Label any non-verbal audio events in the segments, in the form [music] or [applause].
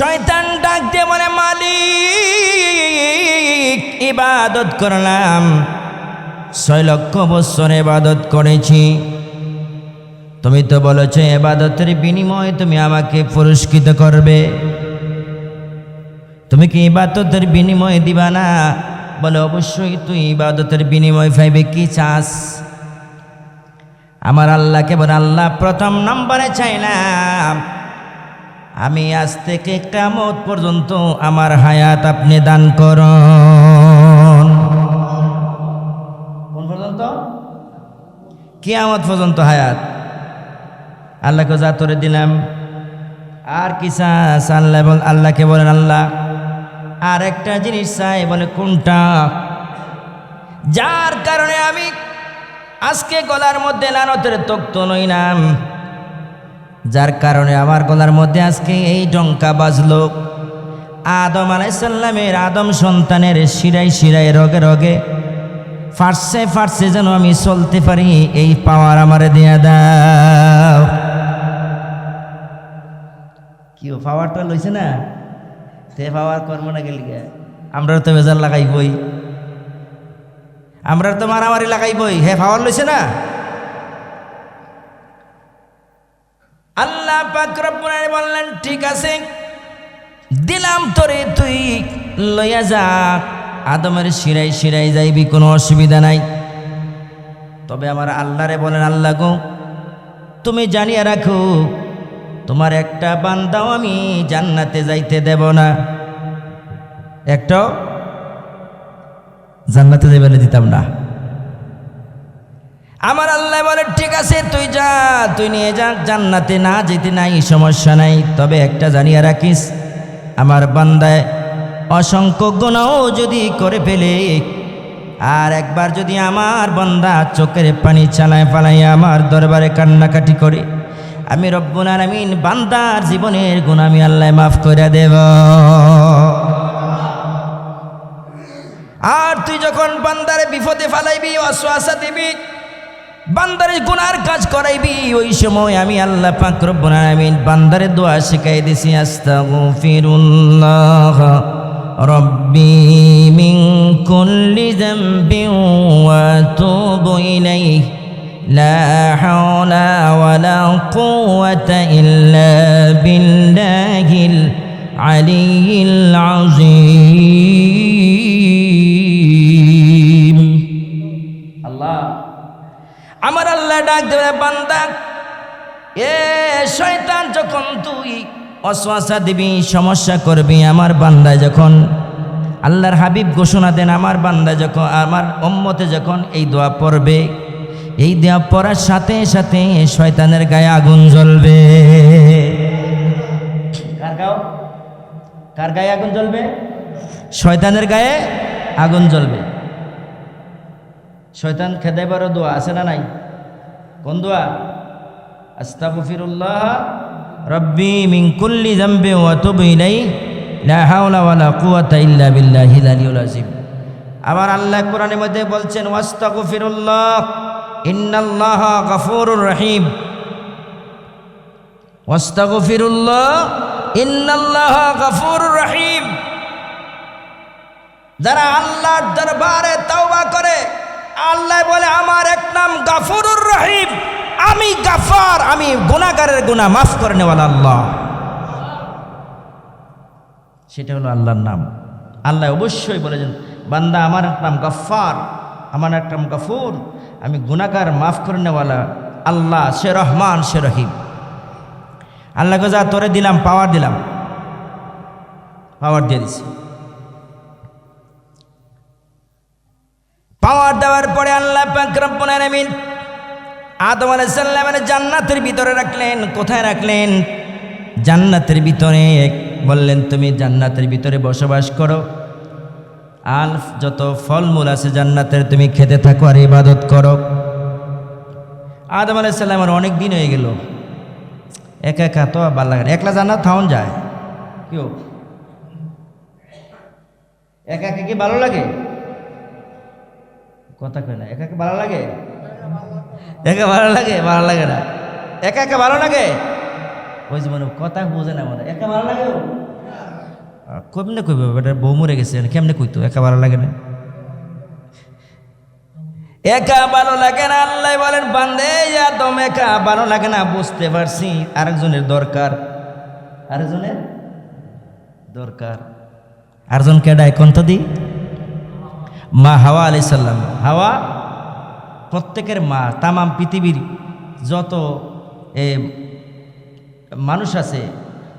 শয়তান ডাক দিয়ে মনে মালিক, ইবাদত করলাম। ছয় লক্ষ বছর ইবাদত করেছি। তুমি তো বলেছ এবাদতের বিনিময়ে তুমি আমাকে পুরস্কৃত করবে। তুমি কি ইবাদতের বিনিময়ে দিবা না? বলে, অবশ্যই তুই ইবাদতের বিনিময় পাইবে, কি চাস? আমার আল্লাহকে বলে, আল্লাহ প্রথম নম্বরে চাইলাম। আমি আজ থেকে কামত পর্যন্ত আমার হায়াত আপনি দান করুন। কোন পর্যন্ত? কিয়ামত পর্যন্ত হায়াত। আল্লাহকে যা তোরে দিলাম। আর কি চাস? আল্লাহ বল আল্লাহকে বলেন, আল্লাহ আর একটা জিনিস চাই, বলে কোনটা? যার কারণে আমি আজকে গলার মধ্যে লানতের তক্ত নইলাম। যার কারণে আমার গলার মধ্যে আজকে এই ডঙ্কা বাজলো। আদম আলাইসাল্লামের আদম সন্তানের শিরাই শিরাই রগে রগে ফাটছে ফাটছে যেন আমি চলতে পারি, এই পাওয়ার আমারে দিয়া দাও। কি পাওয়ারটা লইছে না? তে পাওয়ার কর্ম না গেলি। আমরা তো বেজার লাগাইবই। আমরা তো মারামারি লাগাইবই। হে পাওয়ার লইছে না? আল্লাহ পাক রব্বুল বললেন, ঠিক আছে, দিলাম তোরে, তুই লইয়া যা। আদমের শিরাই শিরাই যাইবি, কোনো অসুবিধা নাই। তবে আমার আল্লাহরে বলেন, আল্লাহ গো, তুমি জানিয়ে রাখো, তোমার একটা বান্দাও আমি জান্নাতে যাইতে দেব না। একটাও জান্নাতে যাইবে দিতাম না। আমার আল্লাহ বলে, ঠিক আছে, তুই যা, তুই নিয়ে যা, জান্নাতে না যেতে নাই, সমস্যা নাই। তবে একটা জানিয়ে রাখিস, আমার বান্দায় অসংখ্য গুণাও যদি করে ফেলে, আর একবার যদি আমার বান্দা চোখের পানি চালায় পালায় আমার দরবারে কান্নাকাটি করে, আমি রব্বুল আমিন বান্দার জীবনের গুণ আমি আল্লাহ মাফ করে দেব। আর তুই যখন বান্দারে বিপদে ফালাইবি অশ্বাসা দিবি বান্দারে গুনার কাজ করাইবি, ওই সময় আমি আল্লাহ পাক রব্বুল আলামিন বান্দারে দোয়া শিখাই দিছি, আস্তাগফিরুল্লাহ রব্বি মিন কুল্লি যামবিন ওয়া তুবু ইলাইহি, লা হাওলা ওয়ালা কুওয়াতা ইল্লা বিল্লাহিল আলিয়্যিল আযীম। ডাক দেবে বান্দা। এ শয়তান যখন তুই অশ্বাসা দিবি, সমস্যা করবি, আমার বান্দা যখন আল্লাহর হাবিব ঘোষণা দেন, আমার বান্দা যখন, আমার অম্মতে যখন এই দোয়া পড়বে, এই দোয়া পড়ার সাথে সাথে শয়তানের গায়ে আগুন জ্বলবে। কার গাও? কার গায়ে আগুন জ্বলবে? শয়তানের গায়ে আগুন জ্বলবে। শয়তান খেদে বারো দোয়া আছে না নাই? কোন দোয়া আস্তাগফিরুল্লাহ রব্বি মিন কুল্লি যামবি ওয়া তুবু ইলাই লা হাওলা ওয়ালা কুওয়াতা ইল্লা বিল্লাহিল আলিয়্যিল আযীম। আবার আল্লাহ কোরআনের মধ্যে বলছেন, ওয়াস্তাগফিরুল্লাহ, ইন্নাল্লাহা গফুরুর রহিম। ওয়াস্তাগফিরুল্লাহ, ইন্নাল্লাহা গফুরুর রহিম। যারা আল্লাহর দরবারে তওবা করে, আল্লাহ বলে, আমার এক নাম গাফুরুর আমি গাফার, আমি গুনাহগারের গুনাহ মাফ করে নেওয়ালা আল্লাহ। সেটা হলো আল্লাহর নাম। আল্লাহ অবশ্যই বলেছেন, বান্দা আমার এক নাম গাফার, আমার এক নাম গাফুর, আমি গুনাহগার মাফ করে নেওয়ালা আল্লাহ, সে রহমান, সে রহিম। আল্লাহকে যা তোরে দিলাম, পাওয়ার দিলাম। পাওয়ার দিয়ে দিছি। পাওয়ার দেওয়ার পরে আল্লাহ পাক রব্বুল আদম আলাইহিস সালামের জান্নাতের ভিতরে রাখলেন, কোথায় রাখলেন? জান্নাতের ভিতরে। বললেন, তুমি জান্নাতের ভিতরে বসবাস করো। আর যত ফলমূল আছে জান্নাতের তুমি খেতে থাকো আর ইবাদত করো। আদম আলাইহিস সালামের অনেক দিন হয়ে গেল। একা একা তো ভালো লাগে না। একলা জান্নাত থাউন যায়। কেউ একা একা কি ভালো লাগে? কথা কয় না একা ভালো লাগে? একা ভালো লাগে ভালো লাগে না। একা একা ভালো লাগে? ওই যে মনে কথা বোঝে না মনে। একা ভালো লাগে? কেমনে কইব বেটার বউ মরে গেছে কেমনে কইতো? একা ভালো লাগে না। একা ভালো লাগে না, আল্লাহ বলেন, বান্দে আদম, একা ভালো লাগে না, বুঝতে পারছি। আরেকজনের দরকার। আরেকজনের দরকার। আরেকজন কেডা এখন দি? মা হাওয়া আলি সাল্লাম হাওয়া? প্রত্যেকের মা, তামাম পৃথিবীর যত মানুষ আছে,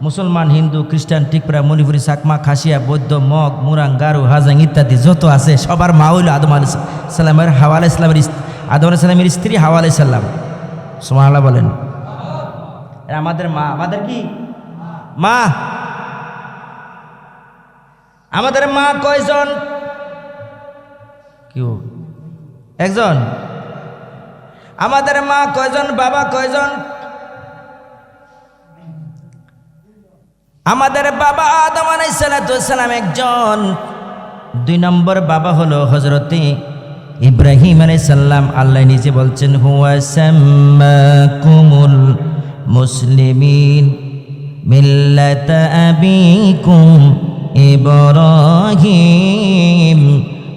মুসলমান, হিন্দু, খ্রিস্টান টিকরা মণিপুরি, চাকমা, খাসিয়া, বৌদ্ধ, মগ, মুরাং, গারু, হাজাং ইত্যাদি যত আছে, সবার মা হইল আদম আলি সাল্লামের হাওয়া আলাই সাল্লামের আদম আলি সাল্লামের স্ত্রী হাওয়া আলাই সাল্লাম সোমাল্লাহ বলেন। আমাদের মা, আমাদের কি? মা। আমাদের মা কয়জন? কেউ? একজন। আমাদের মা কয়জন, বাবা কয়জন? আমাদের বাবা আদম আলাইসালাম একজন। দুই নম্বর বাবা হলো হজরতে ইব্রাহিম আলাইসাল্লাম আল্লাহ নিজে বলছেন, হুয়া সাম্মাকুমুল মুসলিমিন মিল্লাত আবিকুম ইব্রাহিম।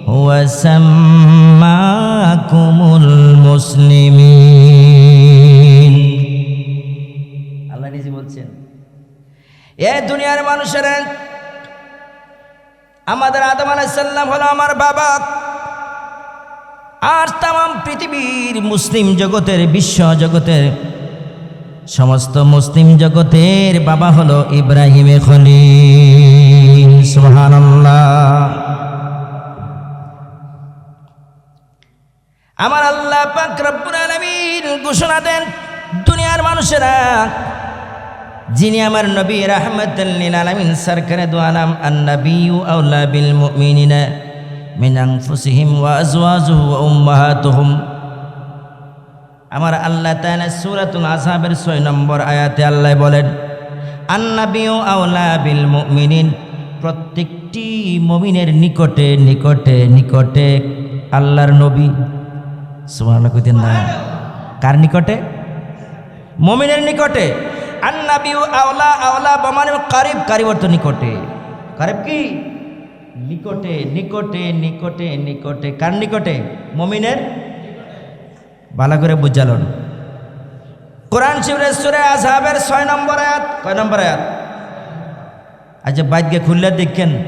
হুয়া সাম্মাকুমুল মুসলিমিন আল্লাহ নিজে বলছেন এ দুনিয়ার মানুষের আমাদের আদম আলাইসাল্লাম হলো আমার বাবা। আর তাম পৃথিবীর মুসলিম জগতের বিশ্ব জগতের সমস্ত মুসলিম জগতের বাবা হলো ইব্রাহিম খলিল। সুবহানাল্লাহ। আমার আল্লাহ রব্বুল আলামিন ঘোষণা দেন, দুনিয়ার মানুষেরা, যিনি আমার নবী রাহমাতুল্লিল আলামিন সরকারে দু আলাম আন-নবিয়্যু আউলা বিল মুমিনিনা মিন আনফুসিহিম ওয়া আজওয়াজুহু ওয়া উম্মাহাতুহুম। আমার আল্লাহ তাআলা সূরাতুল আযহাবের 6 নম্বর আয়াতে আল্লাহ বলেন, আন-নবিয়্যু আউলা বিল মুমিনিন, প্রত্যেকটি মুমিনের নিকটে নিকটে নিকটে আল্লাহর নবী সুবহানাল্লাহ কইতেন না। কার নিকটে? মমিনের নিকটে। আন্নাবিউ আওলা আওলা, বমানে কারিব কারিব অর্থ নিকটে। কারিব কি? নিকটে নিকটে নিকটে নিকটে। কার নিকটে? মমিনের? ভালো করে বুঝালন। কোরআন শিবরের সুরে আজহাবের ছয় নম্বর আয়াত। কয় নম্বর আয়াত? আচ্ছা বাইদকে খুললে দেখেন।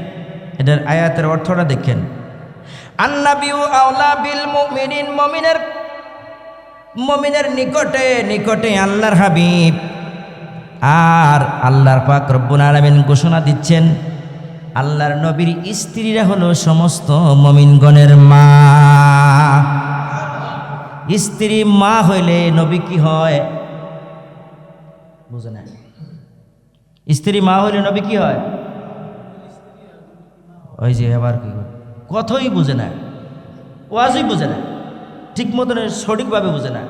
এটার আয়াতের অর্থটা দেখেন। বিল মমিনের নিকটে নিকটে আল্লাহর হাবিব। আর আল্লাহর পাক রব্বুল আলামিন ঘোষণা দিচ্ছেন, আল্লাহর নবীর স্ত্রীরা হলো সমস্ত মমিনগণের মা। স্ত্রী মা হইলে নবী কি হয়? বুঝে না। স্ত্রী মা হইলে নবী কি হয়? ওই যে আবার কি করে? কথাই বুঝে না, ওয়াজই বুঝে না, ঠিক মতন সঠিকভাবে বুঝে না।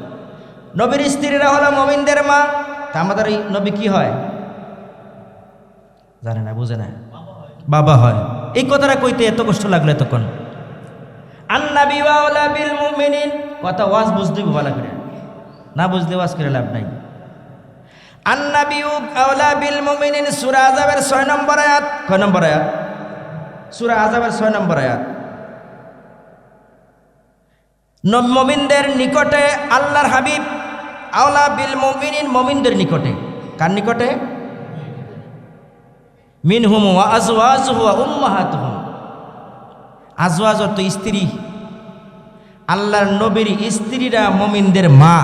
নবীর স্ত্রীরা হলো মমিনদের মা, তা আমাদের এই নবী কি হয়? জানে না, বুঝে না। বাবা হয়। এই কথাটা কইতে এত কষ্ট লাগল এতক্ষণ। আন্নাবি ওয়াওলা বিল মুমিনিন, কথা ওয়াজ বুঝতে ভালো করে। না বুঝলে ওয়াজ করে লাভ নাই। আন্নাবি আওলা বিল মুমিনিন, সূরা আযাবের 6 নম্বর আয়াত। কয় নম্বর আয়াত? সূরা আযাবের 6 নম্বর আয়াত। মমিনদের নিকটে আল্লাহর হাবিব, আওলা বিল মমিনিন মমিনদের নিকটে। কার নিকটে? মিনহুম ওয়া আজওয়াজুহু ওয়া উম্মাহাতুহুম। আজওয়াজ অর্থ স্ত্রী। আল্লাহর নবীর স্ত্রীরা মমিনদের মা।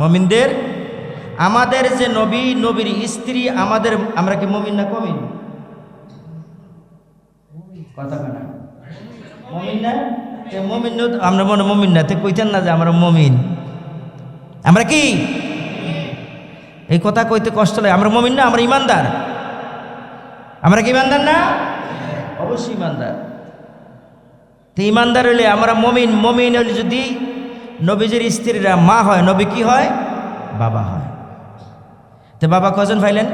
মমিনদের? আমাদের যে নবী, নবীর স্ত্রী, আমাদের, আমরা কি মমিন না কমিন? কথা মমিন আমরা মনে মমিন না। তে কইতেন না যে আমরা মমিন। আমরা কি? এই কথা কইতে কষ্ট লাগে। আমরা মমিন না, আমরা ইমানদার। আমরা কি ইমানদার না? অবশ্যই ইমানদার। তো ইমানদার হইলে আমরা মমিন। মমিন হইলে যদি নবীজির স্ত্রীরা মা হয়, নবী কি হয়? বাবা হয়। তো বাবা কজন পাইলেন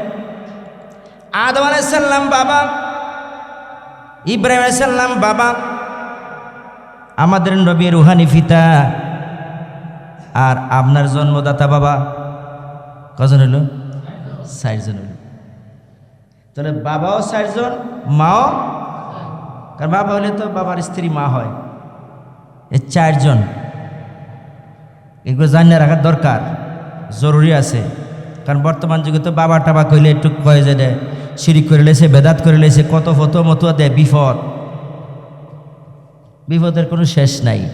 আদম আলাইসাল্লাম বাবা ইব্রাহিম আলাইসাল্লাম বাবা, আমাদের নবী রুহানি ফিতা, আর আপনার জন্মদাতা বাবা, কজন হইল ষাট জন হইল তাহলে বাবাও চারজন, মাও কারণ বাবা হলে তো বাবার স্ত্রী মা হয়। এই চারজন। এগুলো জানিয়ে রাখার দরকার, জরুরি আছে। কারণ বর্তমান যুগে তো বাবা টাবা কইলে একটু কয়ে যে দেয় শিরিক করে লেছে, বেদাত করে লেছে, কত ফতো মতো দেয়, বিপদ। বিপদের কোনো শেষ নাই।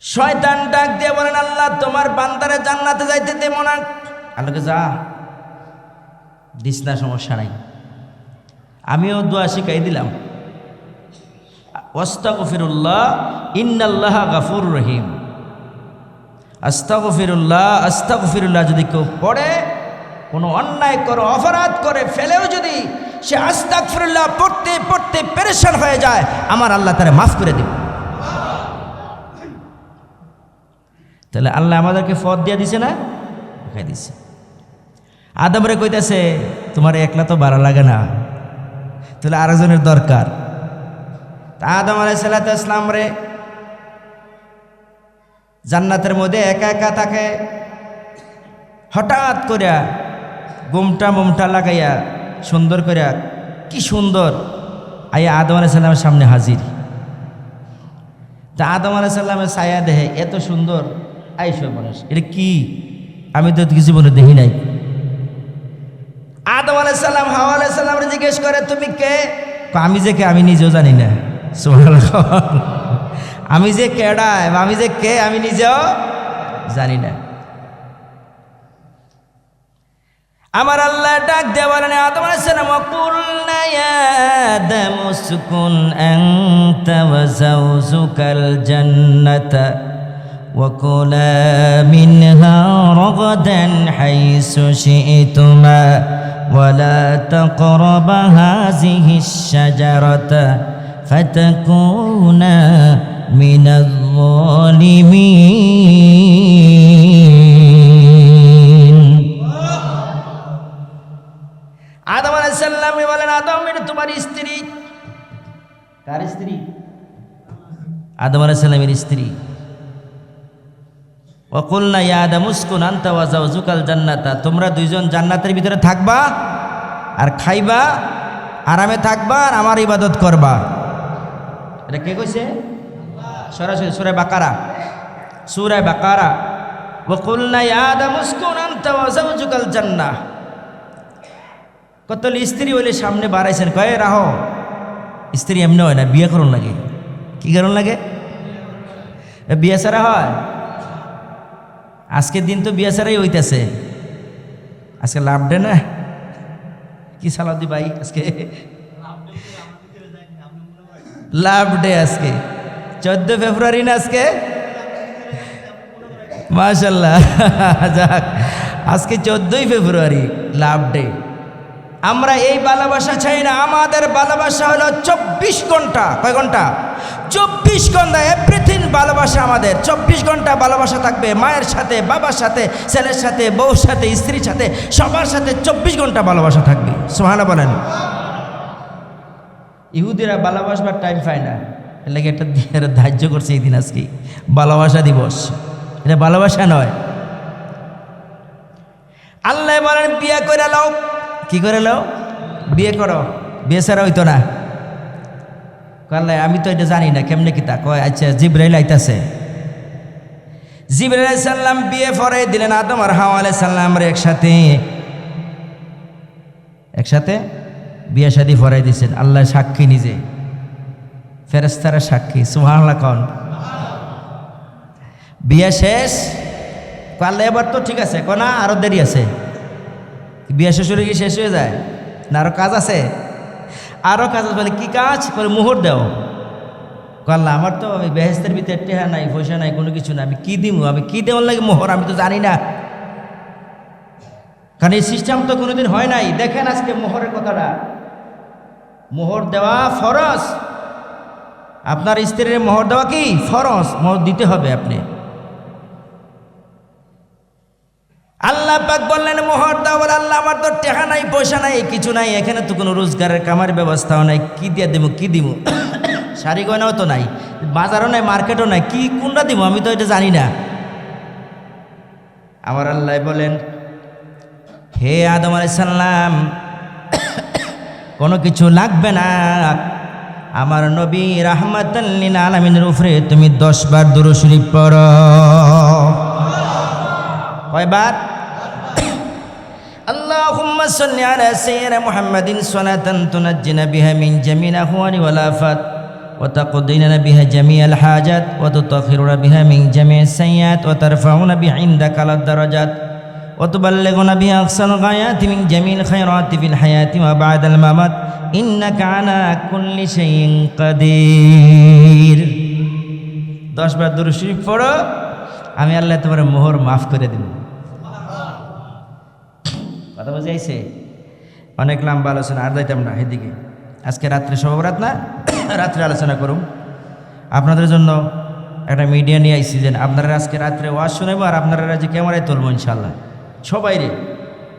শয়তান ডাক দিয়ে বলেন, আল্লাহ, তোমার বান্দারে জান্নাতে যাইতে দেবো না। আল্লাহকে যা, দিস না, সমস্যা নাই। আমিও দোয়া শিখাই দিলাম। ওস্তাগফিরুল্লাহ ইন্নাল্লাহ গাফুর রহিম। আস্তাগফিরুল্লাহ আস্তাগফিরুল্লাহ যদি কেউ পড়ে কোনো অন্যায় করে, অপরাধ করে ফেলেও যদি সে আস্তাগফিরুল্লাহ পড়তে পড়তে পেরেশান হয়ে যায়, আমার আল্লাহ তারা মাফ করে দেবে। তাহলে আল্লাহ আমাদেরকে ফদ দিয়ে দিছে না? দেখাই দিছে। আদমরে কইতেছে, তোমার একলা তো ভালো লাগে না। তাহলে আরেকজনের দরকার। তা আদম আলাই সাল্লাত ইসলাম রে জান্নাতের মধ্যে একা একা থাকে হঠাৎ করিয়া গুমটা মুমটা লাগাইয়া সুন্দর করিয়া কি সুন্দর। আইয়া আদম আলাই সাল্লামের সামনে হাজির। তা আদম আলাই সাল্লামের ছায়া দেহে এত সুন্দর আইসো মানুষ এটা কি? আমি তো কিছু বলে দেখি নাই। আদম আলাই সাল্লাম হাওয়া আলাই সাল্লামরে জিজ্ঞেস করে, তুমি কে? আমি যে কে, আমি নিজেও জানি না। আমি যে কেডায় বা আমি যে কে, আমি নিজেও জানি না। আমার আল্লাহ ডাক দিয়ে বলেন আদম আলাইহিস সালাম কুলনা ইয়া আদম উসকুন আনতা ওয়া যাওজুকাল জান্নাতা وكلا منها رغدا حيث شئتما ولا تقربا هذه الشجرة فتكونا من الظالمين আলাইসাল্লাম বলেন, আদম এটা তোমার স্ত্রী। কার স্ত্রী? আদম আলাইসাল্লামের স্ত্রী। অকুলনা ইয়াদা মুস্কুন আন্তা জান্নাতা। তোমরা দুইজন জান্নাতের ভিতরে থাকবা আর খাইবা, আরামে থাকবা আর আমার ইবাদত করবা। এটা কে কইছে? সরাসরি সুরায় বাকারা। সুরায় বাকারা। ওকুলনা ইয়াদা মুস্কুন আন্তা ওয়াজাও জুকাল জান্না কত স্ত্রী হইলে সামনে বাড়াইছেন? কয়ে, রাহ, স্ত্রী এমনি হয় না, বিয়ে করুন লাগে কি কারণ লাগে? বিয়ে ছাড়া হয়? আজকের দিন তো বিয়ে ছাড়াই হইতেছে। আজকে লাভ ডে না? কি সালাদি ভাই আজকে? লাভ ডে আজকে। চোদ্দ ফেব্রুয়ারি না আজকে? মাশাল্লাহ যাক, আজকে চোদ্দই ফেব্রুয়ারি, লাভ ডে আমরা এই ভালোবাসা চাই না, আমাদের ভালোবাসা হলো চব্বিশ ঘণ্টা। কয় ঘণ্টা? চব্বিশ ঘণ্টা এভরিথিং ভালোবাসা আমাদের। চব্বিশ ঘণ্টা ভালোবাসা থাকবে মায়ের সাথে, বাবার সাথে, ছেলের সাথে, বউর সাথে, স্ত্রীর সাথে, সবার সাথে চব্বিশ ঘণ্টা ভালোবাসা থাকবে। সোহানা বলেন। ইহুদিরা ভালোবাসবার টাইম পায় না। এর লাগে একটা ধার্য করছে এই দিন আজকে। ভালোবাসা দিবস। এটা ভালোবাসা নয়। আল্লাহ বলেন, বিয়া করে লাও। কি করে লাও বিয়ে করো। বিয়ে ছাড়া হইতো না। কল্লাই আমি তো এটা জানি না, কেমনে কি তা? কয় আচ্ছা জিব্রাইল আইতাছে। জিব্রাইল সাল্লাম বিয়ে পরে দিলেন আদম আর হাওয়া আলাই সাল্লাম রে একসাথে। একসাথে? বিয়ে শাদি ফরাই দিয়েছেন। আল্লাহ সাক্ষী নিজে। ফেরেস্তারা সাক্ষী। সুহাল্লা কন। বিয়ে শেষ। কাল এবার তো ঠিক আছে। কনা আরও দেরি আছে। বিয়ে শেষ হলে কি শেষ হয়ে যায়? না আরও কাজ আছে? আরও কাজ আছে বলে কি কাজ? বলে মুহূর্ত দেও। কাল্লা আমার তো আমি বেহেস্তের ভিতরে টেহা নাই, পয়সা নাই, কোনো কিছু না আমি কি দিব আমি কি দেওয়ার লাগে মোহর? আমি তো জানি না। কারণ এই সিস্টেম তো কোনোদিন হয় নাই। দেখেন আজকে মোহরের কথাটা। মোহর দেওয়া ফরজ। আপনার স্ত্রীর মোহর দেওয়া কি? ফরজ। মোহর দিতে হবে আপনি। আল্লাহ পাক বললেন, মোহর দাওয়ার আল্লাহ, আমার তো টেহা নাই, পয়সা নাই, কিছু নাই, এখানে তো কোনো রোজগারের কামার ব্যবস্থাও নাই, কী দিয়ে দেবো কি দিব [coughs] শাড়ি গয়নাও তো নাই, বাজারও নাই, মার্কেটও নাই, কি, কোনটা দিব আমি তো এটা জানি না। আমার আল্লাহ বলেন, হে আদম আলাইসাল্লাম [coughs] কোনো কিছু লাগবে না। আমার নবী রাহমাতাল্লিন আলমিনের উপরে তুমি দশবার শরীফ পড়। কয়বার? صل على سيدنا محمد صلاة تنجينا بها من جميع الأهوال والآفات وتقضينا بها جميع الحاجات وتطهرنا بها من جميع السيئات وترفعنا بها عندك على الدرجات وتبلغنا بها أقصى الغايات من جميع الخيرات في الحياة وبعد الممات إنك على كل شيء قدير দশ বার দূর শরীফ পড়ো আমি আল্লাহ তোমার মোহর মাফ করে দিব কথা বুঝাইছে অনেক লম্বা আলোচনা, আর যাইতাম না এদিকে। আজকে রাত্রে সবরাত না? [coughs] রাত্রে আলোচনা করুন আপনাদের জন্য একটা মিডিয়া নিয়ে আইসি যে আপনারা আজকে রাত্রে ওয়াজ শুনেবো আর আপনারা আজকে ক্যামেরায় তুলবো ইনশাল্লাহ সবাই রে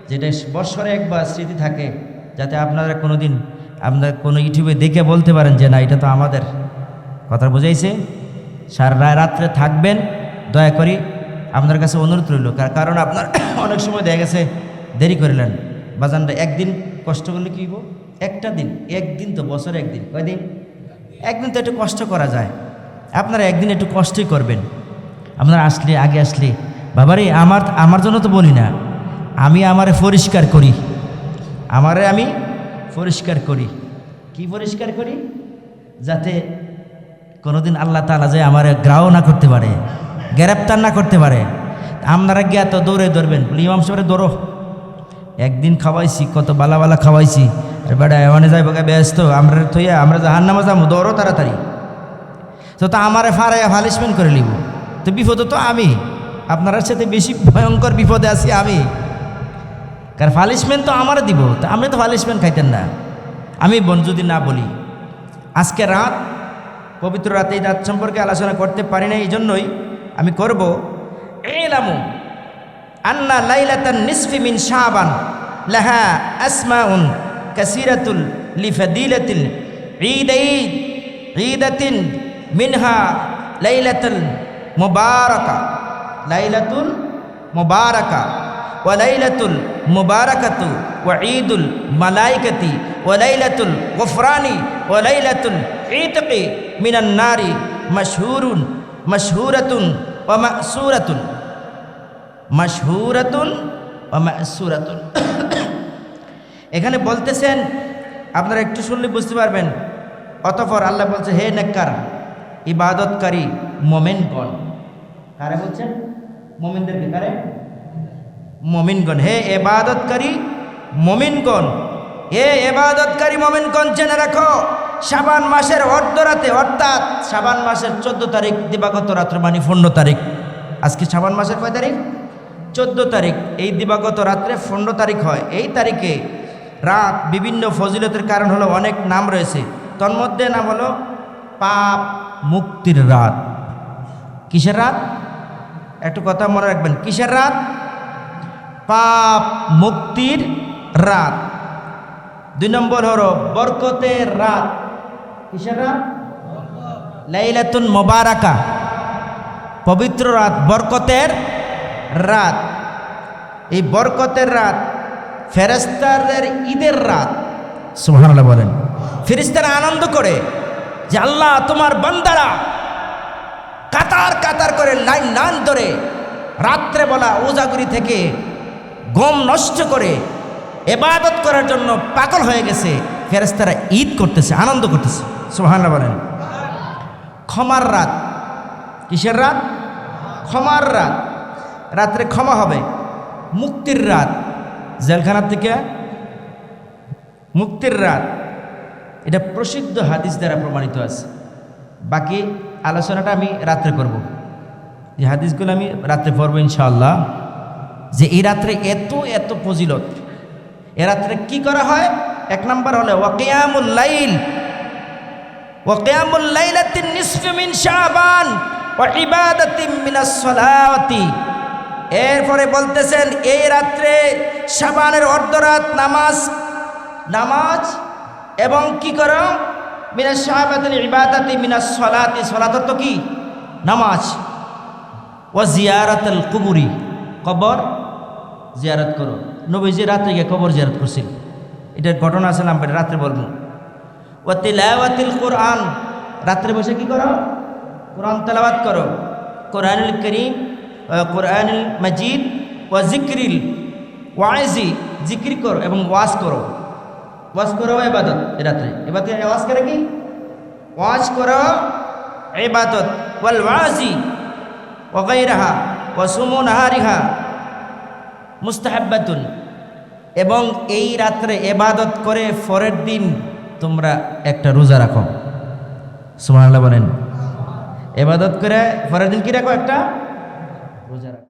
যেটা বৎসরে একবার স্মৃতি থাকে, যাতে আপনারা কোনো দিন আপনার কোনো ইউটিউবে দেখে বলতে পারেন যে না, এটা তো আমাদের। কথা বুঝাইছে সারা রাত্রে থাকবেন, দয়া করি। আপনার কাছে অনুরোধ রইল কারণ আপনার [coughs] অনেক সময় দেখা গেছে দেরি করিলেন বাজানটা একদিন কষ্ট করলে কী হইব? একটা দিন, একদিন তো বছরে একদিন। কয়দিন? একদিন তো একটু কষ্ট করা যায়। আপনারা একদিন একটু কষ্টই করবেন। আপনারা আসলে, আগে আসলে, বাবারে, আমার আমার জন্য তো বলি না। আমি আমারে পরিষ্কার করি। আমারে আমি পরিষ্কার করি। কি পরিষ্কার করি? যাতে কোনোদিন আল্লাহ তালা যে আমার গ্রাহ না করতে পারে, গ্রেপ্তার না করতে পারে। আপনারা গিয়া তো দৌড়ে ধরবেন। ইমাম সাহেবের দৌড়ো একদিন খাওয়াইছি, কত বালা বালা খাওয়াইছি। আর বেটা, এমনে যাই বোকা ব্যস্ত। আমরা থইয়া, আমরা জাহান নামা যাব, দৌড়ো তাড়াতাড়ি। তো তা আমারে ফারাইয়া ফালিশমেন্ট করে নিব তো বিপদ তো আমি। আপনার সাথে বেশি ভয়ঙ্কর বিপদে আছি আমি। কারণ ফালিশমেন্ট তো আমার দিব। তা আপনি তো ফালিশমেন্ট খাইতেন না। আমি বোন যদি না বলি। আজকে রাত, পবিত্র রাতে এই রাত সম্পর্কে আলোচনা করতে পারি না এই জন্যই আমি করব এলামু আন্না লাইলাতান নিসফি মিন শাবান লাহা আসমাউন কাসিরাতুল লিফাদিলাতিল ঈদাই ঈদাতিন মিনহা লাইলাতুল মুবারাকা লাইলাতুল মুবারাকা وليلة المباركة وعيد الملائكة وليلة الغفران وليلة العتق من النار مشهور مشهورة ومأسورة মাসহুরাতুন ও মাসুরাতুন এখানে বলতেছেন, আপনারা একটু শুনলে বুঝতে পারবেন। অতঃপর আল্লাহ বলছে, হে নেককার, ইবাদতকারী মোমেনগণ। কারে বলছেন? মোমিনদেরকে কারে? মমিনগণ। হে এবাদতকারী মমিনগণ হে এবাদতকারী মমিনগণ জেনে রাখো, শাবান মাসের অর্ধরাতে, অর্থাৎ শাবান মাসের চোদ্দ তারিখ, দিবাগত রাত্র মানে পনেরো তারিখ। আজকে শাবান মাসের কয় তারিখ? চোদ্দ তারিখ, এই দিবাগত রাত্রে পনেরো তারিখ হয়। এই তারিখে রাত বিভিন্ন ফজিলতের কারণ হলো অনেক নাম রয়েছে। তন্মধ্যে নাম হলো পাপ মুক্তির রাত। কিসের রাত? একটু কথা মনে রাখবেন। কিসের রাত? পাপ মুক্তির রাত। দুই নম্বর হলো বরকতের রাত। কিসের রাত? লাইলাতুন মোবারাকা। পবিত্র রাত, বরকতের রাত এই বরকতের রাত ফেরেস্তারের ঈদের রাত। সুবহানাল্লাহ বলেন। ফেরেস্তারা আনন্দ করে যে আল্লাহ তোমার বান্দারা কাতার কাতার করে লাইন লাইন ধরে রাত্রে বলা ওজাগুরি থেকে গম নষ্ট করে এবাদত করার জন্য পাগল হয়ে গেছে ফেরেস্তারা ঈদ করতেছে আনন্দ করতেছে। সুবহানাল্লাহ বলেন। ক্ষমার রাত। কিসের রাত? ক্ষমার রাত। রাত্রে ক্ষমা হবে। মুক্তির রাত। জেলখানার থেকে মুক্তির রাত। এটা প্রসিদ্ধ হাদিস দ্বারা প্রমাণিত আছে। বাকি আলোচনাটা আমি রাত্রে করব। যে হাদিসগুলো আমি রাত্রে পড়ব ইনশাআল্লাহ। যে এই রাত্রে এত এত ফজিলত। এ রাত্রে কি করা হয়? এক নম্বর হলে, ওয়াকিয়ামুল লাইল। ওয়াকিয়ামুল লাইলাতিন নিসফি মিন শাবান ওয়া ইবাদাতিন মিনাস সালাওয়াতি। এরপরে বলতেছেন, এই রাত্রে সাবানের অর্ধরাত নামাজ নামাজ এবং কি করো? মিনাস শাহাবাতিল ইবাদাতি মিনাস সলাতি। সলাত তো কি? নামাজ। ও জিয়ারাতুল কুবুরি। কবর জিয়ারত করো। নবীজি রাত্রে গিয়ে কবর জিয়ারত করছিল। এটার ঘটনা আছে, নাম রাত্রে বলব। ওয়াতিল কোরআন। রাত্রে বসে কি করো? কোরআন তেলাওয়াত করো। কোরআনুল করিম কোরআনুল মজিদ ওয়া জিক্রিল ওয়াইজি, জিক্রি করো এবং ওয়াজ করো। ওয়াজ করো এবাদত রাত্রে। এবাদত ওয়াজ করে কি? ওয়াজ করো এবাদত ওয়াল ওয়াজি ওগাই রাহা ওগাইরাহা ওয়াসুমু নাহারিহা মুস্তাহাব্বাতুন। এবং এই রাত্রে এবাদত করে পরের দিন তোমরা একটা রোজা রাখো। সুবহানাল্লাহ বলেন। এবাদত করে পরের দিন কি রাখো? একটা রোজা রাখো